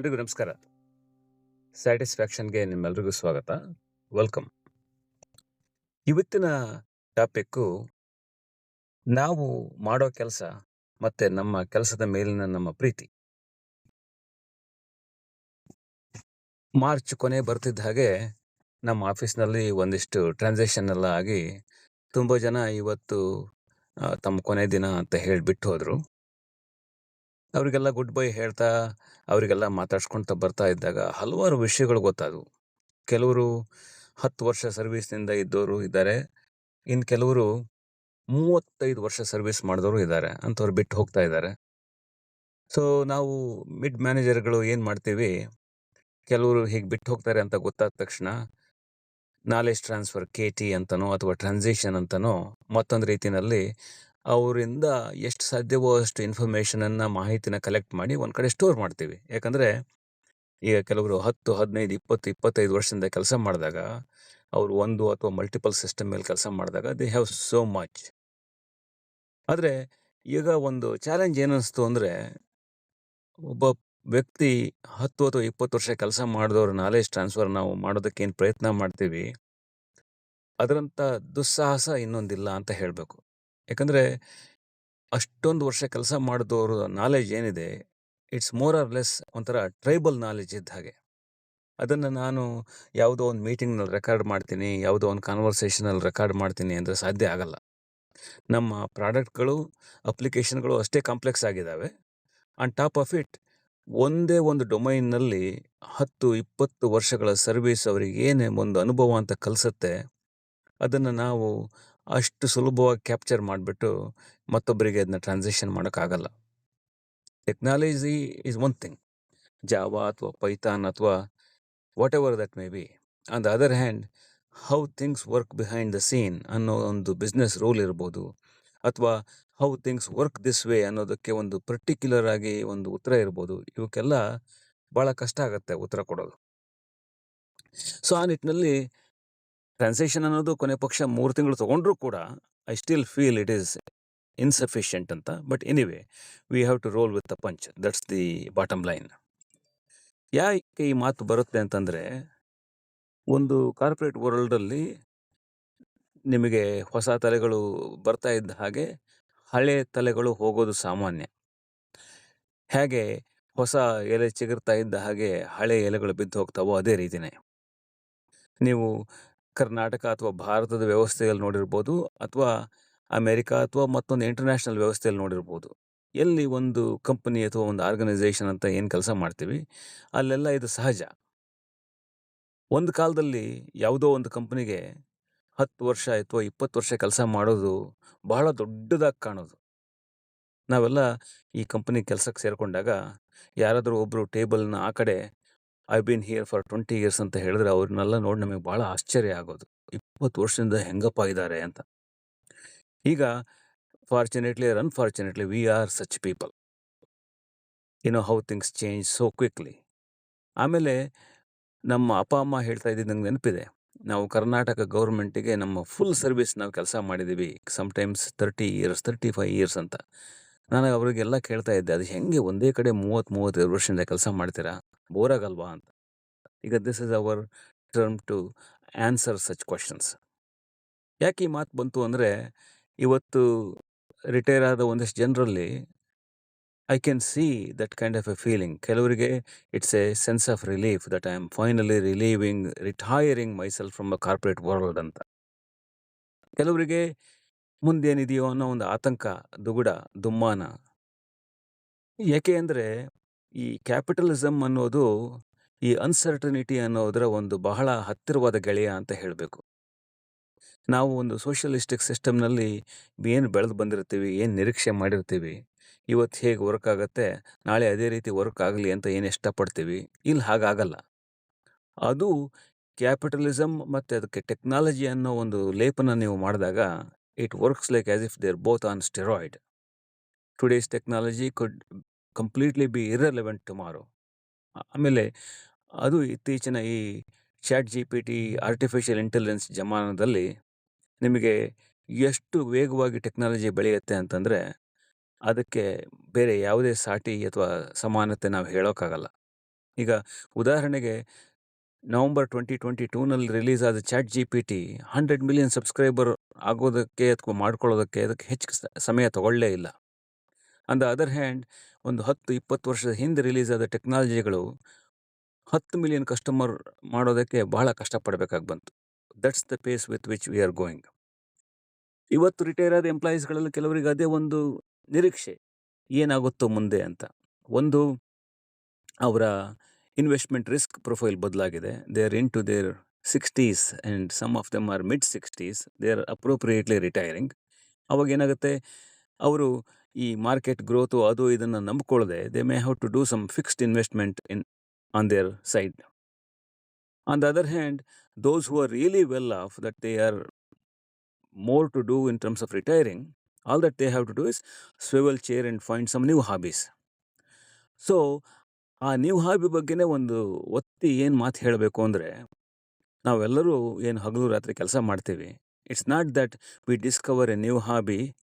ಎಲ್ರಿಗೂ ನಮಸ್ಕಾರ. ಸ್ಯಾಟಿಸ್ಫ್ಯಾಕ್ಷನ್ಗೆ ನಿಮ್ಮೆಲ್ರಿಗೂ ಸ್ವಾಗತ. ವೆಲ್ಕಮ್. ಇವತ್ತಿನ ಟಾಪಿಕ್ಕು ನಾವು ಮಾಡೋ ಕೆಲಸ ಮತ್ತೆ ನಮ್ಮ ಕೆಲಸದ ಮೇಲಿನ ನಮ್ಮ ಪ್ರೀತಿ. ಮಾರ್ಚ್ ಕೊನೆ ಬರ್ತಿದ್ದ ಹಾಗೆ ನಮ್ಮ ಆಫೀಸ್ನಲ್ಲಿ ಒಂದಿಷ್ಟು ಟ್ರಾನ್ಸಾಕ್ಷನ್ ಎಲ್ಲ ಆಗಿ ತುಂಬ ಜನ ಇವತ್ತು ತಮ್ಮ ಕೊನೆ ದಿನ ಅಂತ ಹೇಳಿ ಹೋದರು ಹೋದ್ರು. ಅವರಿಗೆಲ್ಲ ಗುಡ್ ಬೈ ಹೇಳ್ತಾ, ಅವರಿಗೆಲ್ಲ ಮಾತಾಡ್ಸ್ಕೊಂತ ಬರ್ತಾ ಇದ್ದಾಗ ಹಲವಾರು ವಿಷಯಗಳು ಗೊತ್ತಾದವು. ಕೆಲವರು ಹತ್ತು ವರ್ಷ ಸರ್ವಿಸ್ನಿಂದ ಇದ್ದವರು ಇದ್ದಾರೆ. ಇನ್ನು ಕೆಲವರು ಮೂವತ್ತೈದು ವರ್ಷ ಸರ್ವಿಸ್ ಮಾಡಿದವರು ಇದ್ದಾರೆ ಅಂಥವ್ರು ಬಿಟ್ಟು ಹೋಗ್ತಾ ಇದ್ದಾರೆ. ಸೊ, ನಾವು ಮಿಡ್ ಮ್ಯಾನೇಜರ್ಗಳು ಏನು ಮಾಡ್ತೀವಿ? ಕೆಲವರು ಹೀಗೆ ಬಿಟ್ಟು ಹೋಗ್ತಾರೆ ಅಂತ ಗೊತ್ತಾದ ತಕ್ಷಣ ನಾಲೆಜ್ ಟ್ರಾನ್ಸ್ಫರ್ ಕೆ ಟಿ ಅಂತನೋ ಅಥವಾ ಟ್ರಾನ್ಸಿಷನ್ ಅಂತನೋ ಮತ್ತೊಂದು ರೀತಿಯಲ್ಲಿ ಅವರಿಂದ ಎಷ್ಟು ಸಾಧ್ಯವೋ ಅಷ್ಟು ಇನ್ಫಾರ್ಮೇಷನನ್ನು ಮಾಹಿತಿನ ಕಲೆಕ್ಟ್ ಮಾಡಿ ಒಂದು ಕಡೆ ಸ್ಟೋರ್ ಮಾಡ್ತೀವಿ. ಯಾಕಂದರೆ ಈಗ ಕೆಲವರು ಹತ್ತು, ಹದಿನೈದು, ಇಪ್ಪತ್ತು, ಇಪ್ಪತ್ತೈದು ವರ್ಷದಿಂದ ಕೆಲಸ ಮಾಡಿದಾಗ, ಅವರು ಒಂದು ಅಥವಾ ಮಲ್ಟಿಪಲ್ ಸಿಸ್ಟಮ್ ಮೇಲೆ ಕೆಲಸ ಮಾಡಿದಾಗ ದೇ ಹ್ಯಾವ್ ಸೋ ಮಚ್ ಆದರೆ ಈಗ ಒಂದು ಚಾಲೆಂಜ್ ಏನಿಸ್ತು ಅಂದರೆ, ಒಬ್ಬ ವ್ಯಕ್ತಿ ಹತ್ತು ಅಥವಾ ಇಪ್ಪತ್ತು ವರ್ಷ ಕೆಲಸ ಮಾಡಿದವ್ರ ನಾಲೆಜ್ ಟ್ರಾನ್ಸ್ಫರ್ ನಾವು ಮಾಡೋದಕ್ಕೆ ಏನು ಪ್ರಯತ್ನ ಮಾಡ್ತೀವಿ ಅದರಂಥ ದುಸ್ಸಾಹಸ ಇನ್ನೊಂದಿಲ್ಲ ಅಂತ ಹೇಳಬೇಕು. ಯಾಕಂದರೆ ಅಷ್ಟೊಂದು ವರ್ಷ ಕೆಲಸ ಮಾಡಿದವರು ನಾಲೆಜ್ ಏನಿದೆ ಇಟ್ಸ್ ಮೋರ್ ಆರ್ ಲೆಸ್ ಒಂಥರ ಟ್ರೈಬಲ್ ನಾಲೆಜ್ ಇದ್ದ ಹಾಗೆ. ಅದನ್ನು ನಾನು ಯಾವುದೋ ಒಂದು ಮೀಟಿಂಗ್ನಲ್ಲಿ ರೆಕಾರ್ಡ್ ಮಾಡ್ತೀನಿ, ಯಾವುದೋ ಒಂದು ಕಾನ್ವರ್ಸೇಷನಲ್ಲಿ ರೆಕಾರ್ಡ್ ಮಾಡ್ತೀನಿ ಅಂದರೆ ಸಾಧ್ಯ ಆಗಲ್ಲ. ನಮ್ಮ ಪ್ರಾಡಕ್ಟ್ಗಳು ಅಪ್ಲಿಕೇಶನ್ಗಳು ಅಷ್ಟೇ ಕಾಂಪ್ಲೆಕ್ಸ್ ಆಗಿದ್ದಾವೆ ಆನ್ ಟಾಪ್ ಆಫ್ ಇಟ್ ಒಂದೇ ಒಂದು ಡೊಮೈನ್ನಲ್ಲಿ ಹತ್ತು, ಇಪ್ಪತ್ತು ವರ್ಷಗಳ ಸರ್ವಿಸ್ ಅವರಿಗೆ ಏನೇ ಒಂದು ಅನುಭವ ಅಂತ ಕಲಿಸುತ್ತೆ, ಅದನ್ನು ನಾವು ಅಷ್ಟು ಸುಲಭವಾಗಿ ಕ್ಯಾಪ್ಚರ್ ಮಾಡಿಬಿಟ್ಟು ಮತ್ತೊಬ್ಬರಿಗೆ ಅದನ್ನ ಟ್ರಾನ್ಸಾಕ್ಷನ್ ಮಾಡೋಕ್ಕಾಗಲ್ಲ. Technology is one thing. Java ಅಥವಾ ಪೈಥಾನ್ ಅಥವಾ whatever that may be. On the other hand, how things work behind the scene ಅನ್ನೋ ಒಂದು ಬಿಸ್ನೆಸ್ ರೂಲ್ ಇರ್ಬೋದು. ಅಥವಾ how things work this way ಅನ್ನೋದಕ್ಕೆ ಒಂದು ಪರ್ಟಿಕ್ಯುಲರ್ ಆಗಿ ಒಂದು ಉತ್ತರ ಇರ್ಬೋದು. ಇವಕ್ಕೆಲ್ಲ ಭಾಳ ಕಷ್ಟ ಆಗುತ್ತೆ ಉತ್ತರ ಕೊಡೋದು. ಸೊ ಆ ನಿಟ್ಟಿನಲ್ಲಿ ಟ್ರಾನ್ಸಾಕ್ಷನ್ ಅನ್ನೋದು ಕೊನೆ ಪಕ್ಷ ಮೂರು ತಿಂಗಳು ತೊಗೊಂಡ್ರೂ ಕೂಡ I still feel it is insufficient ಅಂತ. But anyway we have to roll with the punch that's the bottom line ಯಾಕೆ ಈ ಮಾತು ಬರುತ್ತೆ ಅಂತಂದರೆ, ಒಂದು ಕಾರ್ಪೊರೇಟ್ ವರ್ಲ್ಡಲ್ಲಿ ನಿಮಗೆ ಹೊಸ ತಲೆಗಳು ಬರ್ತಾ ಇದ್ದ ಹಾಗೆ ಹಳೆ ತಲೆಗಳು ಹೋಗೋದು ಸಾಮಾನ್ಯ. ಹೇಗೆ ಹೊಸ ಎಲೆ ಚಿಗುರ್ತಾ ಇದ್ದ ಹಾಗೆ ಹಳೆ ಎಲೆಗಳು ಬಿದ್ದು ಹೋಗ್ತಾವೋ ಅದೇ ರೀತಿನೇ. ನೀವು ಕರ್ನಾಟಕ ಅಥವಾ ಭಾರತದ ವ್ಯವಸ್ಥೆಯಲ್ಲಿ ನೋಡಿರ್ಬೋದು ಅಥವಾ ಅಮೇರಿಕಾ ಅಥವಾ ಮತ್ತೊಂದು ಇಂಟರ್ನ್ಯಾಷನಲ್ ವ್ಯವಸ್ಥೆಯಲ್ಲಿ ನೋಡಿರ್ಬೋದು. ಎಲ್ಲಿ ಒಂದು ಕಂಪನಿ ಅಥವಾ ಒಂದು ಆರ್ಗನೈಸೇಷನ್ ಅಂತ ಏನು ಕೆಲಸ ಮಾಡ್ತೀವಿ, ಅಲ್ಲೆಲ್ಲ ಇದು ಸಹಜ. ಒಂದು ಕಾಲದಲ್ಲಿ ಯಾವುದೋ ಒಂದು ಕಂಪನಿಗೆ ಹತ್ತು ವರ್ಷ ಅಥವಾ ಇಪ್ಪತ್ತು ವರ್ಷ ಕೆಲಸ ಮಾಡೋದು ಬಹಳ ದೊಡ್ಡದಾಗಿ ಕಾಣೋದು. ನಾವೆಲ್ಲ ಈ ಕಂಪನಿ ಕೆಲಸಕ್ಕೆ ಸೇರಿಕೊಂಡಾಗ ಯಾರಾದರೂ ಒಬ್ಬರು ಟೇಬಲ್ನ ಆ ಕಡೆ I been here for twenty years ಅಂತ ಹೇಳಿದ್ರೆ ಅವ್ರನ್ನೆಲ್ಲ ನೋಡಿ ನಮಗೆ ಭಾಳ ಆಶ್ಚರ್ಯ ಆಗೋದು. ಇಪ್ಪತ್ತು ವರ್ಷದಿಂದ ಹೆಂಗಪ್ಪ ಇದ್ದಾರೆ ಅಂತ. ಈಗ fortunately or unfortunately we are such people you know how things change so quickly ಆಮೇಲೆ, ನಮ್ಮ ಅಪ್ಪ, ಅಮ್ಮ ಹೇಳ್ತಾ ಇದ್ದಿದ್ದು ನಂಗೆ ನೆನಪಿದೆ. ನಾವು ಕರ್ನಾಟಕ ಗೌರ್ಮೆಂಟಿಗೆ ನಮ್ಮ ಫುಲ್ ಸರ್ವಿಸ್ ನಾವು ಕೆಲಸ ಮಾಡಿದ್ದೀವಿ sometimes thirty years thirty five years ಅಂತ. ನಾನು ಅವರಿಗೆಲ್ಲ ಕೇಳ್ತಾ ಇದ್ದೆ, ಅದು ಹೆಂಗೆ ಒಂದೇ ಕಡೆ ಮೂವತ್ತು, ಮೂವತ್ತೈದು ವರ್ಷದಿಂದ ಕೆಲಸ ಮಾಡ್ತೀರಾ? ಬೋರ್ ಆಗಲ್ವಾ ಅಂತ. ಈಗ this is our term to answer such questions ಯಾಕೆ ಈ ಮಾತು ಬಂತು ಅಂದರೆ, ಇವತ್ತು ರಿಟೈರ್ ಆದ ಒಂದಷ್ಟು ಜನರಲ್ಲಿ I can see that kind of a feeling ಕೆಲವರಿಗೆ it's a sense of relief that I am finally relieving retiring myself from a corporate world ಅಂತ. ಕೆಲವರಿಗೆ ಮುಂದೇನಿದೆಯೋ ಅನ್ನೋ ಒಂದು ಆತಂಕ, ದುಗುಡ, ದುಮ್ಮಾನ. ಯಾಕೆ ಅಂದರೆ ಈ ಕ್ಯಾಪಿಟಲಿಸಮ್ ಅನ್ನೋದು, ಈ ಅನ್ಸರ್ಟನಿಟಿ ಅನ್ನೋದರ ಒಂದು ಬಹಳ ಹತ್ತಿರವಾದ ಗೆಳೆಯ ಅಂತ ಹೇಳಬೇಕು. ನಾವು ಒಂದು ಸೋಷಿಯಲಿಸ್ಟಿಕ್ ಸಿಸ್ಟಮ್ನಲ್ಲಿ ಏನು ಬೆಳೆದು ಬಂದಿರ್ತೀವಿ, ಏನು ನಿರೀಕ್ಷೆ ಮಾಡಿರ್ತೀವಿ ಇವತ್ತು ಹೇಗೆ ವರ್ಕ್ ಆಗುತ್ತೆ, ನಾಳೆ ಅದೇ ರೀತಿ ವರ್ಕ್ ಆಗಲಿ ಅಂತ ಏನು ಇಷ್ಟಪಡ್ತೀವಿ ಇಲ್ಲಿ ಹಾಗಾಗಲ್ಲ. ಅದು ಕ್ಯಾಪಿಟಲಿಸಮ್ ಮತ್ತು ಅದಕ್ಕೆ ಟೆಕ್ನಾಲಜಿ ಅನ್ನೋ ಒಂದು ಲೇಪನ ನೀವು ಮಾಡಿದಾಗ it works like as if they're both on steroid today's technology could completely be irrelevant tomorrow ಆಮೇಲೆ ಅದು ಇತ್ತೀಚಿನ ಈ chat G P T artificial intelligence ಜಮಾನದಲ್ಲಿ ನಿಮಗೆ ಎಷ್ಟು ವೇಗವಾಗಿ ಟೆಕ್ನಾಲಜಿ ಬೆಳೆಯುತ್ತೆ ಅಂತಂದರೆ ಅದಕ್ಕೆ ಬೇರೆ ಯಾವುದೇ ಸಾಟಿ ಅಥವಾ ಸಮಾನತೆ ನಾವು ಹೇಳೋಕ್ಕಾಗಲ್ಲ. ಈಗ ಉದಾಹರಣೆಗೆ ನವಂಬರ್ ಟ್ವೆಂಟಿ ಟ್ವೆಂಟಿ ಟೂನಲ್ಲಿ ರಿಲೀಸ್ ಆದ chat G P T hundred million subscriber ಆಗೋದಕ್ಕೆ ಅಥವಾ ಮಾಡ್ಕೊಳ್ಳೋದಕ್ಕೆ ಅದಕ್ಕೆ ಹೆಚ್ಚು ಸಮಯ ತಗೊಳ್ಳೇ ಇಲ್ಲ. ಆನ್ ದ ಅದರ್ ಹ್ಯಾಂಡ್ ಒಂದು ಹತ್ತು, ಇಪ್ಪತ್ತು ವರ್ಷದ ಹಿಂದೆ ರಿಲೀಸ್ ಆದ ಟೆಕ್ನಾಲಜಿಗಳು ಹತ್ತು ಮಿಲಿಯನ್ ಕಸ್ಟಮರ್ ಮಾಡೋದಕ್ಕೆ ಬಹಳ ಕಷ್ಟಪಡಬೇಕಾಗಿ ಬಂತು. That's the pace with which we are going ಇವತ್ತು ರಿಟೈರ್ ಆದ ಎಂಪ್ಲಾಯೀಸ್ಗಳಲ್ಲಿ ಕೆಲವರಿಗೆ ಅದೇ ಒಂದು ನಿರೀಕ್ಷೆ, ಏನಾಗುತ್ತೋ ಮುಂದೆ ಅಂತ. ಒಂದು, ಅವರ ಇನ್ವೆಸ್ಟ್ಮೆಂಟ್ ರಿಸ್ಕ್ ಪ್ರೊಫೈಲ್ ಬದಲಾಗಿದೆ. They are into their sixties and some of them are mid sixties they are appropriately retiring ಅವಾಗ ಏನಾಗುತ್ತೆ? ಅವರು ಈ ಮಾರ್ಕೆಟ್ ಗ್ರೋತು ಅದು ಇದನ್ನು ನಂಬಿಕೊಳ್ಳದೆ they may have to do some fixed investment in on their side on the other hand those who are really well off that they are more to do in terms of retiring all that they have to do is swivel chair and find some new hobbies so ಆ new hobby ಬಗ್ಗೆನೇ ಒಂದು ಒತ್ತಿ ಏನು ಮಾತು ಹೇಳಬೇಕು ಅಂದರೆ, ನಾವೆಲ್ಲರೂ ಏನು ಹಗಲು ರಾತ್ರಿ ಕೆಲಸ ಮಾಡ್ತೀವಿ. It's not that we discover a new hobby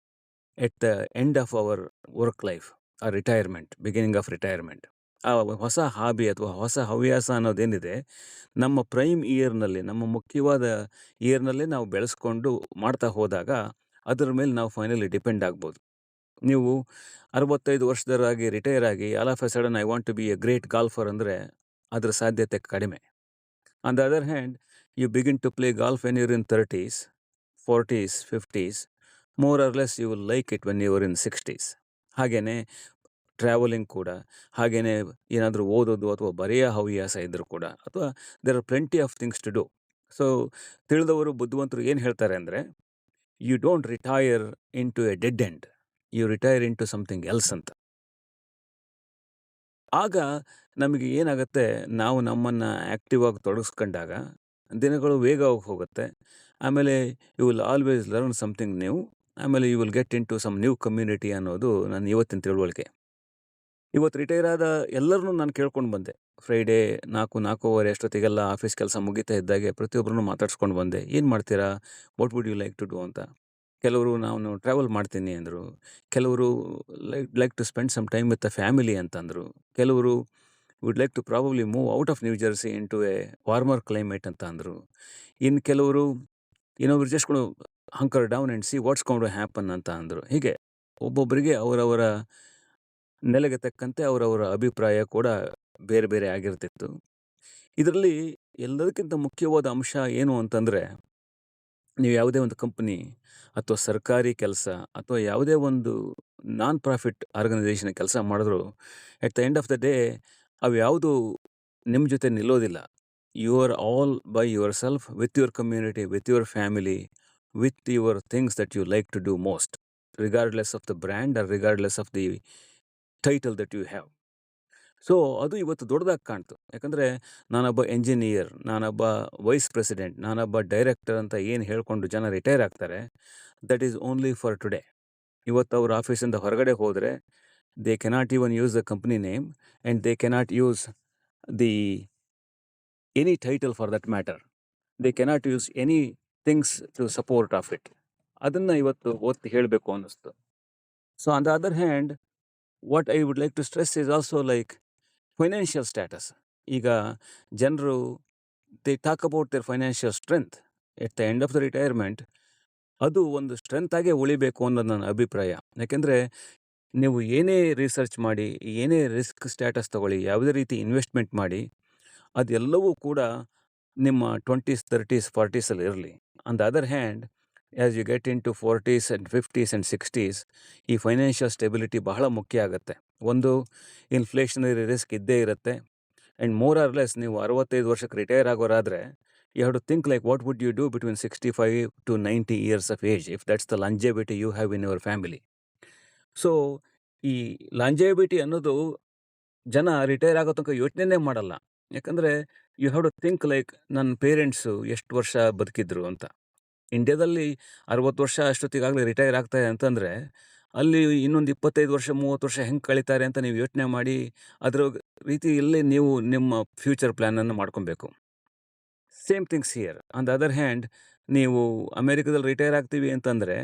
at the end of our work life ಆ ರಿಟೈರ್ಮೆಂಟ್ ಬಿಗಿನಿಂಗ್ ಆಫ್ ರಿಟೈರ್ಮೆಂಟ್ ಆ ಹೊಸ ಹಾಬಿ ಅಥವಾ ಹೊಸ ಹವ್ಯಾಸ ಅನ್ನೋದೇನಿದೆ, ನಮ್ಮ ಪ್ರೈಮ್ ಇಯರ್ನಲ್ಲಿ ನಮ್ಮ ಮುಖ್ಯವಾದ ಇಯರ್ನಲ್ಲೇ ನಾವು ಬೆಳೆಸ್ಕೊಂಡು ಮಾಡ್ತಾ ಹೋದಾಗ ಅದರ ಮೇಲೆ ನಾವು ಫೈನಲಿ ಡಿಪೆಂಡ್ ಆಗ್ಬೋದು. ನೀವು ಅರವತ್ತೈದು ವರ್ಷದವರಾಗಿ ರಿಟೈರ್ ಆಗಿ all of a sudden I want to be a great golfer ಅಂದರೆ ಅದರ ಸಾಧ್ಯತೆ ಕಡಿಮೆ. On the other hand you begin to play golf and you're in thirties forties fifties more or less you will like it when you're in sixties ಹಾಗೆಯೇ travelling ಕೂಡ ಹಾಗೆಯೇ ಏನಾದರೂ ಓದೋದು ಅಥವಾ ಬರೆಯ ಹವ್ಯಾಸ ಇದ್ದರೂ ಕೂಡ, ಅಥವಾ there are plenty of things to do so ತಿಳಿದವರು, ಬುದ್ಧಿವಂತರು ಏನು ಹೇಳ್ತಾರೆ ಅಂದರೆ you don't retire into a dead end you retire into something else ಅಂತ. ಆಗ ನಮಗೆ ಏನಾಗುತ್ತೆ, ನಾವು ನಮ್ಮನ್ನು ಆ್ಯಕ್ಟಿವ್ ಆಗಿ ತೊಡಗಿಸ್ಕೊಂಡಾಗ, ದಿನಗಳು ವೇಗವಾಗಿ ಹೋಗುತ್ತೆ. ಆಮೇಲೆ you will always learn something new ಆಮೇಲೆ you will get into some new community ಅನ್ನೋದು ನನ್ನ ಇವತ್ತಿನ ತಿಳುವಳಿಕೆ. ಇವತ್ತು ರಿಟೈರ್ ಆದ ಎಲ್ಲರನ್ನೂ ನಾನು ಕೇಳ್ಕೊಂಡು ಬಂದೆ. ಫ್ರೈಡೇ ನಾಲ್ಕು, ನಾಲ್ಕೂವರೆ ಅಷ್ಟೊತ್ತಿಗೆಲ್ಲ ಆಫೀಸ್ ಕೆಲಸ ಮುಗಿತಾ ಇದ್ದಾಗೆ ಪ್ರತಿಯೊಬ್ಬರನ್ನು ಮಾತಾಡ್ಸ್ಕೊಂಡು ಬಂದೆ. ಏನು ಮಾಡ್ತೀರಾ? What would you like to do ಅಂತ. ಕೆಲವರು, ನಾನು ಟ್ರಾವೆಲ್ ಮಾಡ್ತೀನಿ ಅಂದರು. ಕೆಲವರು like like to spend some time with a family ಅಂತಂದರು. ಕೆಲವರು would like to probably move out of New Jersey into a warmer climate ಅಂತ ಅಂದರು ಇನ್ನು ಕೆಲವರು ಏನೋ just hunker down and see what's gonna happen ಅಂತ ಅಂದರು. ಹೀಗೆ ಒಬ್ಬೊಬ್ಬರಿಗೆ ಅವರವರ ನೆಲೆಗೆ ತಕ್ಕಂತೆ ಅವರವರ ಅಭಿಪ್ರಾಯ ಕೂಡ ಬೇರೆ ಬೇರೆ ಆಗಿರ್ತಿತ್ತು. ಇದರಲ್ಲಿ ಎಲ್ಲದಕ್ಕಿಂತ ಮುಖ್ಯವಾದ ಅಂಶ ಏನು ಅಂತಂದರೆ, ನೀವು ಯಾವುದೇ ಒಂದು ಕಂಪನಿ ಅಥವಾ ಸರ್ಕಾರಿ ಕೆಲಸ ಅಥವಾ ಯಾವುದೇ ಒಂದು ನಾನ್ ಪ್ರಾಫಿಟ್ ಆರ್ಗನೈಸೇಷನ್ ಕೆಲಸ ಮಾಡಿದ್ರು at the end of the day ಅವು ಯಾವುದು ನಿಮ್ಮ ಜೊತೆ ನಿಲ್ಲೋದಿಲ್ಲ. You are all by yourself with your community with your family with your things that you like to do most regardless of the brand or regardless of the title that you have so ಅದು ಇವತ್ತು ದೊಡ್ಡದಾಗಿ ಕಾಣ್ತು. ಯಾಕಂದರೆ ನಾನೊಬ್ಬ engineer ನಾನೊಬ್ಬ vice president ನಾನೊಬ್ಬ director ಅಂತ ಏನು ಹೇಳ್ಕೊಂಡು ಜನ ರಿಟೈರ್ ಆಗ್ತಾರೆ that is only for today ಇವತ್ತು ಅವ್ರ ಆಫೀಸಿಂದ ಹೊರಗಡೆ ಹೋದರೆ they cannot even use the company name and they cannot use the any title for that matter they cannot use any things to support of it ಅದನ್ನು ಇವತ್ತು ಒತ್ತಿ ಹೇಳಬೇಕು ಅನ್ನಿಸ್ತು. So on the other hand what I would like to stress is also like financial status ಈಗ ಜನರು they talk about their financial strength at the end of the retirement ಅದು ಒಂದು strength ಆಗೇ ಉಳಿಬೇಕು ಅನ್ನೋದು ನನ್ನ ಅಭಿಪ್ರಾಯ. ಯಾಕೆಂದರೆ ನೀವು ಏನೇ ರಿಸರ್ಚ್ ಮಾಡಿ, ಏನೇ ರಿಸ್ಕ್ ಸ್ಟ್ಯಾಟಸ್ ತಗೊಳ್ಳಿ, ಯಾವುದೇ ರೀತಿ ಇನ್ವೆಸ್ಟ್ಮೆಂಟ್ ಮಾಡಿ, ಅದೆಲ್ಲವೂ ಕೂಡ ನಿಮ್ಮ ಟ್ವೆಂಟೀಸ್ ತರ್ಟೀಸ್ ಫಾರ್ಟೀಸಲ್ಲಿ ಇರಲಿ. On the other hand as you get into forties and fifties and sixties ಈ ಫೈನಾನ್ಷಿಯಲ್ ಸ್ಟೆಬಿಲಿಟಿ ಬಹಳ ಮುಖ್ಯ ಆಗುತ್ತೆ. ಒಂದು ಇನ್ಫ್ಲೇಷನರಿ ರಿಸ್ಕ್ ಇದ್ದೇ ಇರುತ್ತೆ. ಆ್ಯಂಡ್ ಮೋರ್ ಆರ್ ಲೆಸ್ ನೀವು ಅರವತ್ತೈದು ವರ್ಷಕ್ಕೆ retire ಆಗೋರಾದರೆ you have to think like what would you do between sixty five to ninety years of age if that's the longevity you have in your family so ಈ longevity ಅನ್ನೋದು ಜನ retire ಆಗೋ ತನಕ ಯೋಚನೆನೇ ಮಾಡಲ್ಲ. ಯಾಕಂದರೆ you have to think like ನನ್ನ parents ಎಷ್ಟು ವರ್ಷ ಬದುಕಿದ್ರು ಅಂತ. ಇಂಡ್ಯಾದಲ್ಲಿ ಅರವತ್ತು ವರ್ಷ ಅಷ್ಟೊತ್ತಿಗಾಗಲೇ ರಿಟೈರ್ ಆಗ್ತಾರೆ ಅಂತಂದರೆ, ಅಲ್ಲಿ ಇನ್ನೊಂದು ಇಪ್ಪತ್ತೈದು ವರ್ಷ, ಮೂವತ್ತು ವರ್ಷ ಹೆಂಗೆ ಕಳೀತಾರೆ ಅಂತ ನೀವು ಯೋಚನೆ ಮಾಡಿ, ಅದರ ರೀತಿಯಲ್ಲಿ ನೀವು ನಿಮ್ಮ ಫ್ಯೂಚರ್ ಪ್ಲ್ಯಾನನ್ನು ಮಾಡ್ಕೊಬೇಕು. Same things here on the other hand ನೀವು ಅಮೇರಿಕದಲ್ಲಿ ರಿಟೈರ್ ಆಗ್ತೀವಿ ಅಂತಂದರೆ,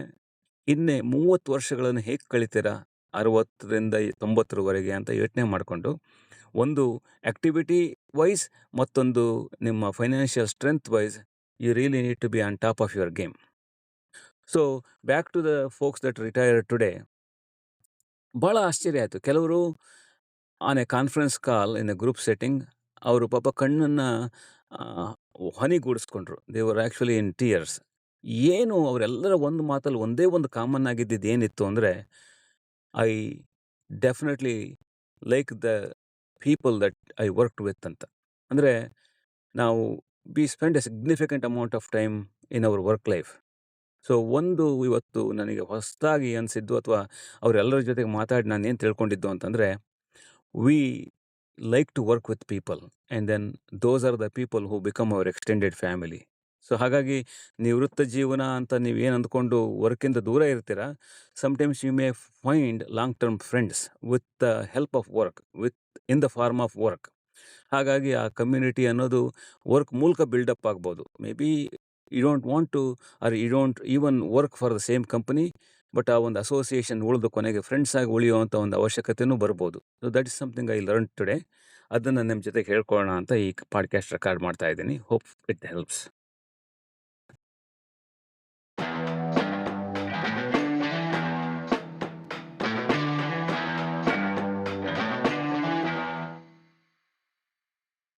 ಇನ್ನೇ ಮೂವತ್ತು ವರ್ಷಗಳನ್ನು ಹೇಗೆ ಕಳಿತೀರಾ? ಅರವತ್ತರಿಂದ ತೊಂಬತ್ತರವರೆಗೆ ಅಂತ ಯೋಚನೆ ಮಾಡಿಕೊಂಡು ಒಂದು ಆಕ್ಟಿವಿಟಿ ವೈಸ್ ಮತ್ತೊಂದು ನಿಮ್ಮ financial strength wise you really need to be on top of your game so back to the folks that retire today ಭಾಳ ಆಶ್ಚರ್ಯ ಆಯಿತು. ಕೆಲವರು on a conference call in a group setting ಅವರು ಪಾಪ ಕಣ್ಣನ್ನು ಹೊನಿಗೂಡಿಸ್ಕೊಂಡ್ರು. ದೇವರ್ ಆ್ಯಕ್ಚುಲಿ ಇನ್ ಟಿಯರ್ಸ್ ಏನು ಅವರೆಲ್ಲರ ಒಂದು ಮಾತಲ್ಲಿ ಒಂದೇ ಒಂದು ಕಾಮನ್ ಆಗಿದ್ದಿದ್ದು ಏನಿತ್ತು ಅಂದರೆ I definitely like the people that I worked with ಅಂತ. ಅಂದರೆ ನಾವು be spend a significant amount of time in our work life so ಒಂದು ಇವತ್ತು ನನಗೆ ಹೊಸದಾಗಿ ಅನಿಸಿದ್ದು ಅಥವಾ ಅವರೆಲ್ಲರ ಜೊತೆಗೆ ಮಾತಾಡಿ ನಾನು ಏನು ತಿಳ್ಕೊಂಡಿದ್ದು ಅಂತಂದರೆ we like to work with people and then those are the people who become our extended family so, ಹಾಗಾಗಿ ನಿವೃತ್ತ ಜೀವನ ಅಂತ ನೀವು ಏನು ಅಂದ್ಕೊಂಡು ವರ್ಕಿಂದ ದೂರ ಇರ್ತೀರ? Sometimes you may find long term friends with the help of work with in the form of work ಹಾಗಾಗಿ ಆ ಕಮ್ಯುನಿಟಿ ಅನ್ನೋದು ವರ್ಕ್ ಮೂಲಕ ಬಿಲ್ಡಪ್ ಆಗ್ಬೋದು. Maybe you don't want to or you don't even work for the same company but ಆ ಒಂದು association ಉಳಿದು ಕೊನೆಗೆ friends ಆಗಿ ಉಳಿಯುವಂಥ ಒಂದು ಅವಶ್ಯಕತೆಯೂ ಬರ್ಬೋದು. So that is something I learn today ಅದನ್ನು ನಿಮ್ಮ ಜೊತೆಗೆ ಹೇಳ್ಕೊಳ್ಳೋಣ ಅಂತ ಈ ಪಾಡ್ಕಾಸ್ಟ್ ರೆಕಾರ್ಡ್ ಮಾಡ್ತಾ ಇದ್ದೀನಿ. Hope it helps